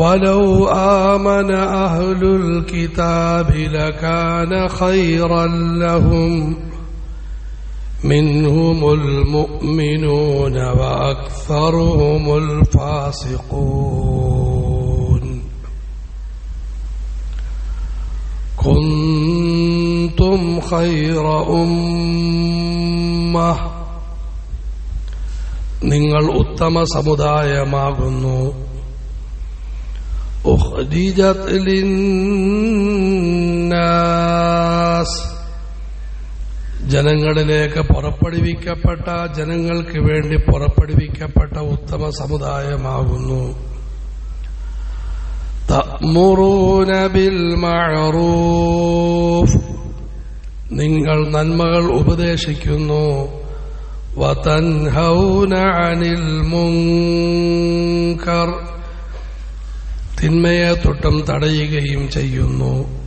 ولو آمن أهل الكتاب لكان خيرا لهم منهم المؤمنون وأكثرهم الفاسقون كنتم خير أمة നിങ്ങൾ ഉത്തമ സമുദായമാകുന്നു أخرجت للناس ജനങ്ങളിലേക്ക് പുറപ്പെടുവിക്കപ്പെട്ട ജനങ്ങൾക്ക് വേണ്ടി പുറപ്പെടുവിക്കപ്പെട്ട ഉത്തമ സമുദായമാകുന്നു തഅ്മുറൂന ബിൽ മഅറൂഫ് നിങ്ങൾ നന്മകൾ ഉപദേശിക്കുന്നു വതൻഹൗന അനിൽ മുൻകർ തിന്മയെ തൊട്ടും തടയുകയും ചെയ്യുന്നു.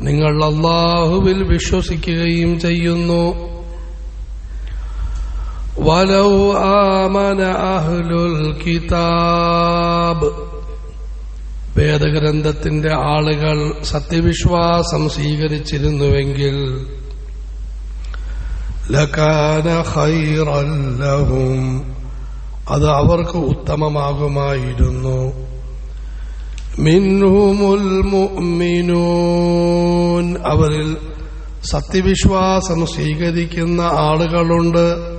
നിങ്ങൾ അള്ളാഹുവിൽ വിശ്വസിക്കുകയും ചെയ്യുന്നു. വലൗ ആമന അഹ്ലുൽ കിതാബ്. വേദഗ്രന്ഥത്തിന്റെ ആളുകൾ സത്യവിശ്വാസം സ്വീകരിച്ചിരുന്നുവെങ്കിൽ ലകാന ഖൈറൻ ലഹും. അത് അവർക്ക് ഉത്തമമാകുമായിരുന്നു. മിൻഹുമുൽ അവരിൽ സത്യവിശ്വാസം സ്വീകരിക്കുന്ന ആളുകളുണ്ട്.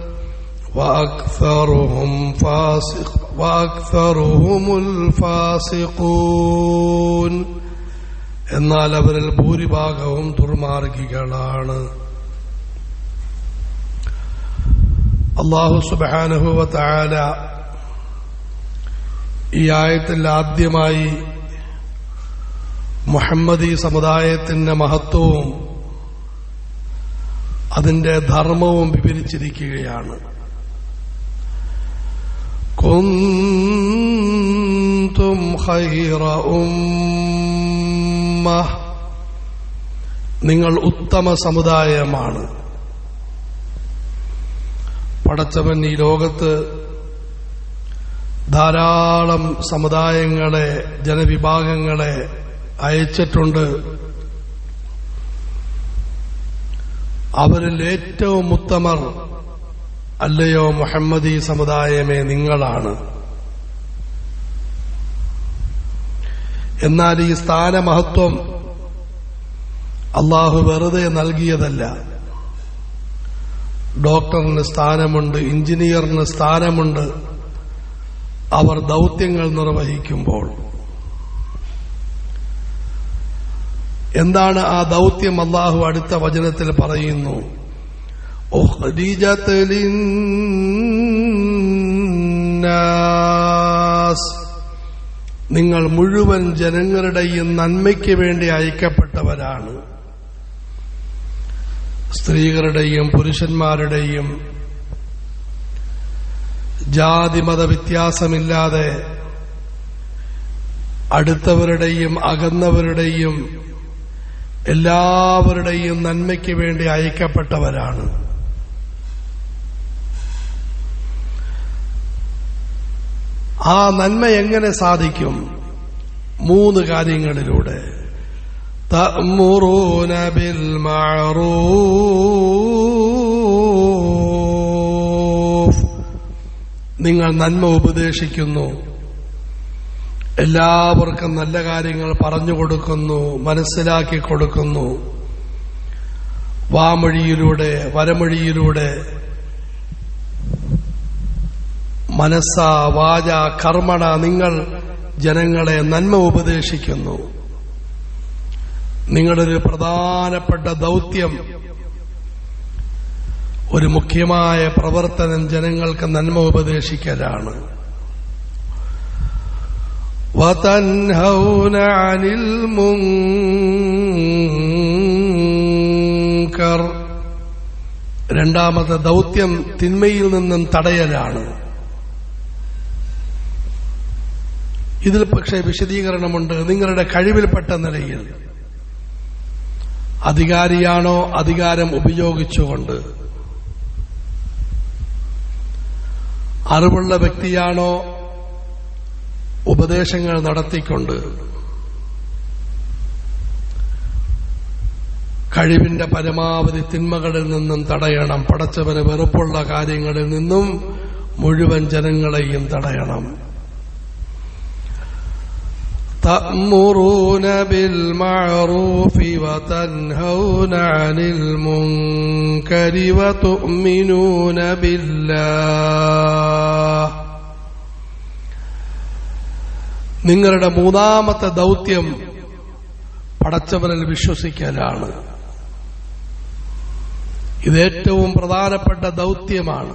എന്നാൽ അവരിൽ ഭൂരിഭാഗവും ദുർമാർഗികളാണ്. അള്ളാഹു സുബാനുഭവ താല ഈ ആയത്തിൽ ആദ്യമായി മുഹമ്മദി സമുദായത്തിന്റെ മഹത്വവും അതിന്റെ ധർമ്മവും വിവരിച്ചിരിക്കുകയാണ്. കുന്തും ഹൈറ ഉമ്മ നിങ്ങൾ ഉത്തമ സമുദായമാണ്. പടച്ചവൻ ഈ ലോകത്ത് ധാരാളം സമുദായങ്ങളെ ജനവിഭാഗങ്ങളെ അയച്ചിട്ടുണ്ട്. അവരിൽ ഏറ്റവും ഉത്തമർ അല്ലയോ മുഹമ്മദി സമുദായമേ നിങ്ങളാണ്. എന്നാൽ ഈ സ്ഥാനമഹത്വം അള്ളാഹു വെറുതെ നൽകിയതല്ല. ഡോക്ടറിന് സ്ഥാനമുണ്ട് എഞ്ചിനീയറിന് സ്ഥാനമുണ്ട്. അവർ ദൗത്യങ്ങൾ നിർവഹിക്കുമ്പോൾ. എന്താണ് ആ ദൗത്യം? അള്ളാഹു അടുത്ത വചനത്തിൽ പറയുന്നു നിങ്ങൾ മുഴുവൻ ജനങ്ങളുടെയും നന്മയ്ക്ക് വേണ്ടി അയക്കപ്പെട്ടവരാണ്. സ്ത്രീകളുടെയും പുരുഷന്മാരുടെയും ജാതിമത വ്യത്യാസമില്ലാതെ അടുത്തവരുടെയും അകന്നവരുടെയും എല്ലാവരുടെയും നന്മയ്ക്ക് വേണ്ടി അയക്കപ്പെട്ടവരാണ്. ആ നന്മ എങ്ങനെ സാധിക്കും? മൂന്ന് കാര്യങ്ങളിലൂടെ. تأمرون بالمعروف നിങ്ങൾ നന്മ ഉപദേശിക്കുന്നു എല്ലാവർക്കും നല്ല കാര്യങ്ങൾ പറഞ്ഞു കൊടുക്കുന്നു മനസ്സിലാക്കി കൊടുക്കുന്നു വാമൊഴിയിലൂടെ വരമൊഴിയിലൂടെ മനസ്സ വാച കർമ്മണ നിങ്ങൾ ജനങ്ങളെ നന്മ ഉപദേശിക്കുന്നു നിങ്ങളുടെ ഒരു പ്രധാനപ്പെട്ട ദൗത്യം ഒരു മുഖ്യമായ പ്രവർത്തനം ജനങ്ങൾക്ക് നന്മ ഉപദേശിക്കലാണ് وتنهون عن المنكر രണ്ടാമത്തെ ദൗത്യം തിന്മയിൽ നിന്നും തടയലാണ് ഇതിൽ പക്ഷേ വിശദീകരണമുണ്ട് നിങ്ങളുടെ കഴിവിൽപ്പെട്ട നിലയിൽ അധികാരിയാണോ അധികാരം ഉപയോഗിച്ചുകൊണ്ട്? അറിവുള്ള വ്യക്തിയാണോ ഉപദേശങ്ങൾ നടത്തിക്കൊണ്ട്? കഴിവിന്റെ പരമാവധി തിന്മകളിൽ നിന്നും തടയണം. പടച്ചവന് വെറുപ്പുള്ള കാര്യങ്ങളിൽ നിന്നും മുഴുവൻ ജനങ്ങളെയും തടയണം. تأمرون بالمعروف وتنهون عن المنكر وتؤمنون بالله നിങ്ങളുടെ മൂന്നാമത്തെ ദൗത്യം പടച്ചവനിൽ വിശ്വസിക്കലാണ് ഇത് ഏറ്റവും പ്രധാനപ്പെട്ട ദൗത്യമാണ്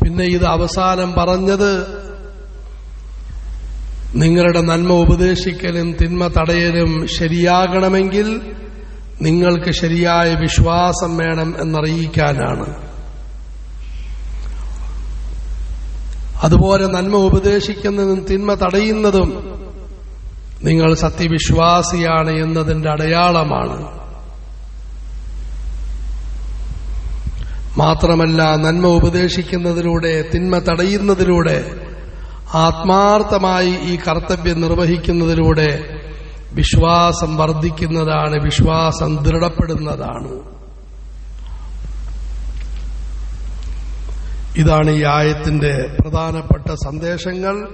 പിന്നെ ഇത് അവസാനം പറഞ്ഞത് നിങ്ങളുടെ നന്മ ഉപദേശിക്കലും തിന്മ തടയലും ശരിയാകണമെങ്കിൽ നിങ്ങൾക്ക് ശരിയായ വിശ്വാസം വേണം എന്നറിയിക്കാനാണ്. അതുപോലെ നന്മ ഉപദേശിക്കുന്നതും തിന്മ തടയുന്നതും നിങ്ങൾ സത്യവിശ്വാസിയാണ് എന്നതിന്റെ അടയാളമാണ്. മാത്രമല്ല നന്മ ഉപദേശിക്കുന്നതിലൂടെ തിന്മ തടയുന്നതിലൂടെ ആത്മാർത്ഥമായി ഈ കർത്തവ്യം നിർവഹിക്കുന്നതിലൂടെ വിശ്വാസം വർദ്ധിക്കുന്നതാണ് വിശ്വാസം ദൃഢപ്പെടുന്നതാണ്. ഇതാണ് ഈ ആയത്തിന്റെ പ്രധാനപ്പെട്ട സന്ദേശങ്ങൾ.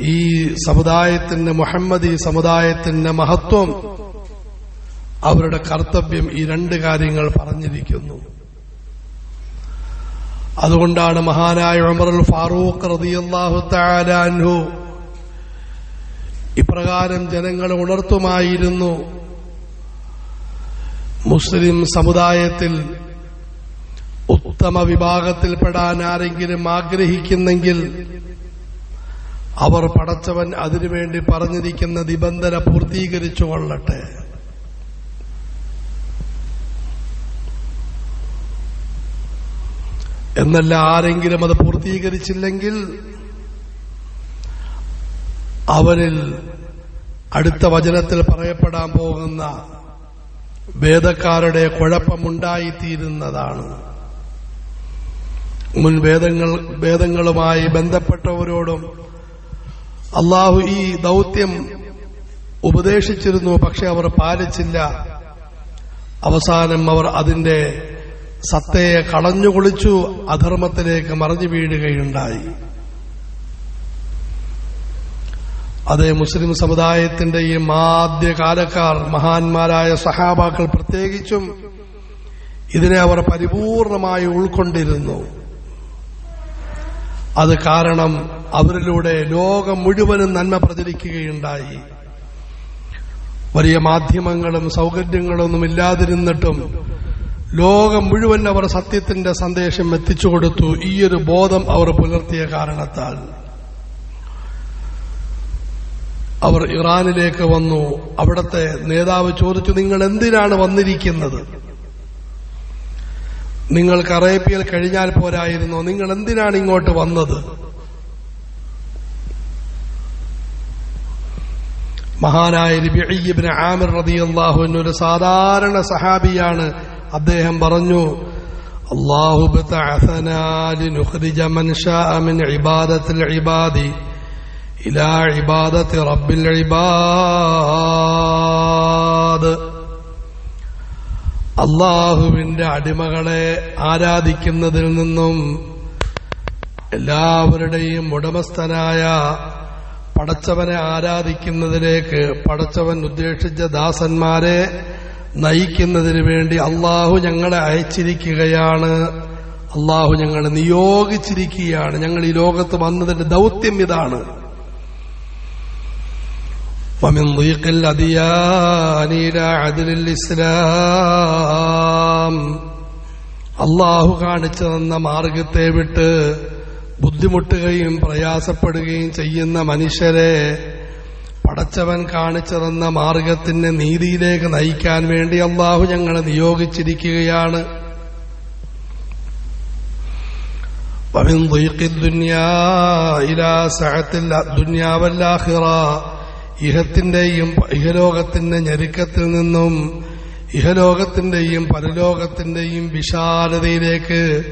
ഈ സമുദായത്തിന്റെ മുഹമ്മദി സമുദായത്തിന്റെ മഹത്വം. അവരുടെ കർത്തവ്യം ഈ രണ്ട് കാര്യങ്ങൾ പറഞ്ഞിരിക്കുന്നു. അതുകൊണ്ടാണ് മഹാനായ ഉമറുൽ ഫാറൂഖ് റതിയല്ലാഹു ഇപ്രകാരം ജനങ്ങളെ ഉണർത്തുമായിരുന്നു. മുസ്ലിം സമുദായത്തിൽ ഉത്തമ വിഭാഗത്തിൽപ്പെടാൻ ആരെങ്കിലും ആഗ്രഹിക്കുന്നെങ്കിൽ അവർ പടച്ചവൻ അതിനുവേണ്ടി പറഞ്ഞിരിക്കുന്ന നിബന്ധന പൂർത്തീകരിച്ചു കൊള്ളട്ടെ. എന്നല്ല ആരെങ്കിലും അത് പൂർത്തീകരിച്ചില്ലെങ്കിൽ അവരിൽ അടുത്ത വചനത്തിൽ പറയപ്പെടാൻ പോകുന്ന വേദക്കാരുടെ കുഴപ്പമുണ്ടായിത്തീരുന്നതാണ്. മുൻ വേദങ്ങൾ വേദങ്ങളുമായി ബന്ധപ്പെട്ടവരോടും അള്ളാഹു ഈ ദൗത്യം ഉപദേശിച്ചിരുന്നു പക്ഷെ അവർ പാലിച്ചില്ല. അവസാനം അവർ അതിന്റെ സത്തയെ കളഞ്ഞുകുളിച്ചു അധർമ്മത്തിലേക്ക് മറിഞ്ഞു വീഴുകയുണ്ടായി. അതേ മുസ്ലിം സമുദായത്തിന്റെ ഈ ആദ്യ കാലക്കാർ മഹാന്മാരായ സഹാബാക്കൾ പ്രത്യേകിച്ചും ഇതിനെ അവർ പരിപൂർണമായി ഉൾക്കൊണ്ടിരുന്നു. അത് കാരണം അവരിലൂടെ ലോകം മുഴുവനും നന്മ പ്രചരിക്കുകയുണ്ടായി. വലിയ മാധ്യമങ്ങളും സൗകര്യങ്ങളൊന്നും ഇല്ലാതിരുന്നിട്ടും ലോകം മുഴുവൻ അവർ സത്യത്തിന്റെ സന്ദേശം എത്തിച്ചു കൊടുത്തു ഈയൊരു ബോധം അവർ പുലർത്തിയ കാരണത്താൽ. അവർ ഇറാനിലേക്ക് വന്നു. അവിടത്തെ നേതാവ് ചോദിച്ചു നിങ്ങൾ എന്തിനാണ് വന്നിരിക്കുന്നത്? നിങ്ങൾക്ക് അറേബ്യയിൽ കഴിഞ്ഞാൽ പോരായിരുന്നു. നിങ്ങൾ എന്തിനാണ് ഇങ്ങോട്ട് വന്നത്? മഹാനായ ആമിർ റതിയല്ലാഹു ഒരു സാധാരണ സഹാബിയാണ്. അദ്ദേഹം പറഞ്ഞു അള്ളാഹുവിന്റെ അടിമകളെ ആരാധിക്കുന്നതിൽ നിന്നും എല്ലാവരുടെയും ഉടമസ്ഥനായ പടച്ചവനെ ആരാധിക്കുന്നതിലേക്ക് പടച്ചവൻ ഉദ്ദേശിച്ച ദാസന്മാരെ നയിക്കുന്നതിന് വേണ്ടി അള്ളാഹു ഞങ്ങളെ അയച്ചിരിക്കുകയാണ് അള്ളാഹു ഞങ്ങളെ നിയോഗിച്ചിരിക്കുകയാണ് ഞങ്ങൾ ഈ ലോകത്ത് വന്നതിന്റെ ദൗത്യം ഇതാണ് ومن ضيق الأديان إلى عدل الإسلام അള്ളാഹു കാണിച്ചു തന്ന മാർഗത്തെ വിട്ട് ബുദ്ധിമുട്ടുകയും പ്രയാസപ്പെടുകയും ചെയ്യുന്ന മനുഷ്യരെ പടച്ചവൻ കാണിച്ചിറന്ന മാർഗത്തിന്റെ നീതിയിലേക്ക് നയിക്കാൻ വേണ്ടി അള്ളാഹു ഞങ്ങളെ നിയോഗിച്ചിരിക്കുകയാണ്. ഇഹത്തിന്റെയും ഇഹലോകത്തിന്റെ ഞെരുക്കത്തിൽ നിന്നും ഇഹലോകത്തിന്റെയും പരലോകത്തിന്റെയും വിശാലതയിലേക്ക്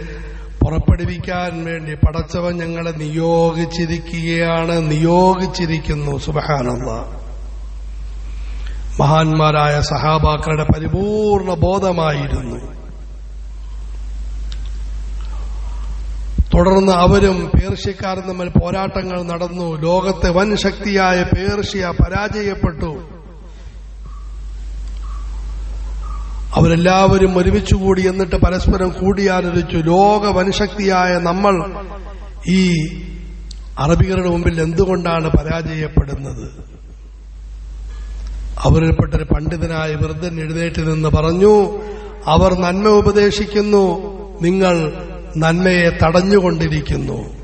പുറപ്പെടുവിക്കാൻ വേണ്ടി പടച്ചവൻ ഞങ്ങളെ നിയോഗിച്ചിരിക്കുകയാണ്. നിയോഗിച്ചിരിക്കുന്നു. സുബഹാനല്ല. മഹാന്മാരായ സഹാബാക്കളുടെ പരിപൂർണ ബോധമായിരുന്നു. തുടർന്ന് അവരും പേർഷ്യക്കാരും തമ്മിൽ പോരാട്ടങ്ങൾ നടന്നു. ലോകത്തെ വൻ ശക്തിയായ പേർഷ്യ പരാജയപ്പെട്ടു. അവരെല്ലാവരും ഒരുമിച്ച് കൂടി എന്നിട്ട് പരസ്പരം കൂടിയാലോചിച്ചു. ലോക വനശക്തിയായ നമ്മൾ ഈ അറബികളുടെ മുമ്പിൽ എന്തുകൊണ്ടാണ് പരാജയപ്പെടുന്നത്? അവരിൽപ്പെട്ടൊരു പണ്ഡിതനായ വൃദ്ധൻ എഴുന്നേറ്റ് നിന്ന് പറഞ്ഞു അവർ നന്മ ഉപദേശിക്കുന്നു നിങ്ങൾ നന്മയെ തടഞ്ഞുകൊണ്ടിരിക്കുന്നു.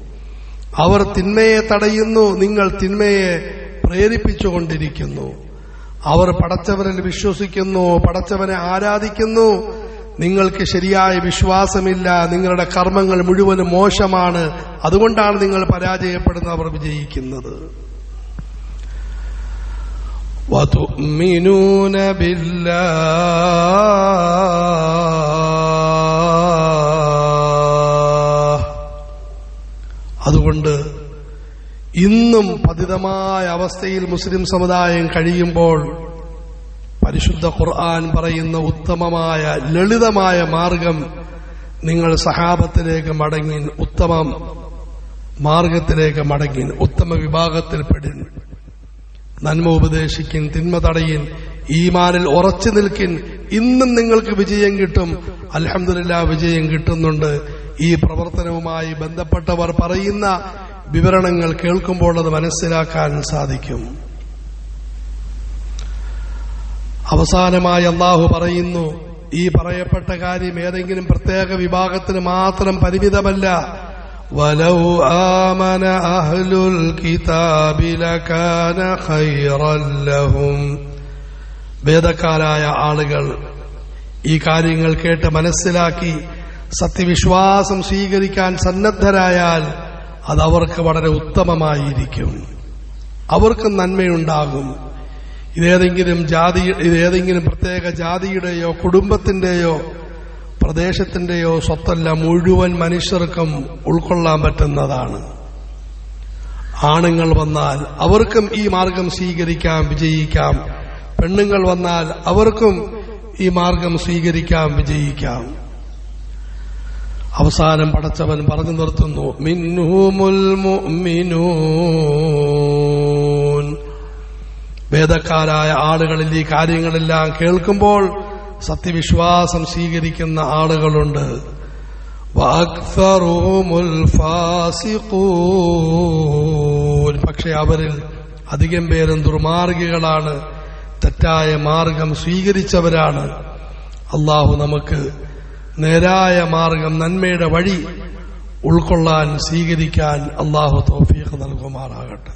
അവർ തിന്മയെ തടയുന്നു നിങ്ങൾ തിന്മയെ പ്രേരിപ്പിച്ചുകൊണ്ടിരിക്കുന്നു. അവർ പടച്ചവനിൽ വിശ്വസിക്കുന്നു പടച്ചവനെ ആരാധിക്കുന്നു നിങ്ങൾക്ക് ശരിയായ വിശ്വാസമില്ല നിങ്ങളുടെ കർമ്മങ്ങൾ മുഴുവനും മോശമാണ് അതുകൊണ്ടാണ് നിങ്ങൾ പരാജയപ്പെടുന്നവർ വിജയിക്കുന്നത് وتؤمنون بالله അതുകൊണ്ട് ഇന്നും പതിതമായ അവസ്ഥയിൽ മുസ്ലിം സമുദായം കഴിയുമ്പോൾ പരിശുദ്ധ ഖുർആൻ പറയുന്ന ഉത്തമമായ ലളിതമായ മാർഗം നിങ്ങൾ സഹാബത്തിലേക്ക് മടങ്ങി ഉത്തമം മാർഗത്തിലേക്ക് മടങ്ങി ഉത്തമ വിഭാഗത്തിൽ വിഭാഗത്തിൽപ്പെടിൻ നന്മ ഉപദേശിക്കിൻ തിന്മ തടയിൻ ഈമാനിൽ ഉറച്ചു നിൽക്കിൻ ഇന്നും നിങ്ങൾക്ക് വിജയം കിട്ടും. അലഹമില്ല വിജയം കിട്ടുന്നുണ്ട്. ഈ പ്രവർത്തനവുമായി ബന്ധപ്പെട്ടവർ പറയുന്ന വിവരണങ്ങൾ കേൾക്കുമ്പോൾ അത് മനസ്സിലാക്കാൻ സാധിക്കും അവസാനമായി അള്ളാഹു പറയുന്നു ഈ പറയപ്പെട്ട കാര്യം ഏതെങ്കിലും പ്രത്യേക വിഭാഗത്തിന് മാത്രം പരിമിതമല്ല ولو آمن أهل الكتاب لكان خيرا لهم വേദക്കാരായ ആളുകൾ ഈ കാര്യങ്ങൾ കേട്ട് മനസ്സിലാക്കി സത്യവിശ്വാസം സ്വീകരിക്കാൻ സന്നദ്ധരായാൽ അത് അവർക്ക് വളരെ ഉത്തമമായിരിക്കും. അവർക്ക് നന്മയുണ്ടാകും. ഇതേതെങ്കിലും ജാതി ഇതേതെങ്കിലും പ്രത്യേക ജാതിയുടെയോ കുടുംബത്തിന്റെയോ പ്രദേശത്തിന്റെയോ സ്വത്തല്ല മുഴുവൻ മനുഷ്യർക്കും ഉൾക്കൊള്ളാൻ പറ്റുന്നതാണ്. ആണുങ്ങൾ വന്നാൽ അവർക്കും ഈ മാർഗം സ്വീകരിക്കാം വിജയിക്കാം. പെണ്ണുങ്ങൾ വന്നാൽ അവർക്കും ഈ മാർഗം സ്വീകരിക്കാം വിജയിക്കാം. അവസാനം പടച്ചവൻ പറഞ്ഞു നിർത്തുന്നു മുഅ്മിനൂൻ. വേദക്കാരായ ആളുകളിൽ ഈ കാര്യങ്ങളെല്ലാം കേൾക്കുമ്പോൾ സത്യവിശ്വാസം സ്വീകരിക്കുന്ന ആളുകളുണ്ട്. പക്ഷെ അവരിൽ അധികം പേരും ദുർമാർഗികളാണ് തെറ്റായ മാർഗം സ്വീകരിച്ചവരാണ്. അള്ളാഹു നമുക്ക് നേരായ മാർഗം നന്മയുടെ വഴി ഉൾക്കൊള്ളാൻ സ്വീകരിക്കാൻ അള്ളാഹു തൗഫീഖ് നൽകുമാറാകട്ടെ.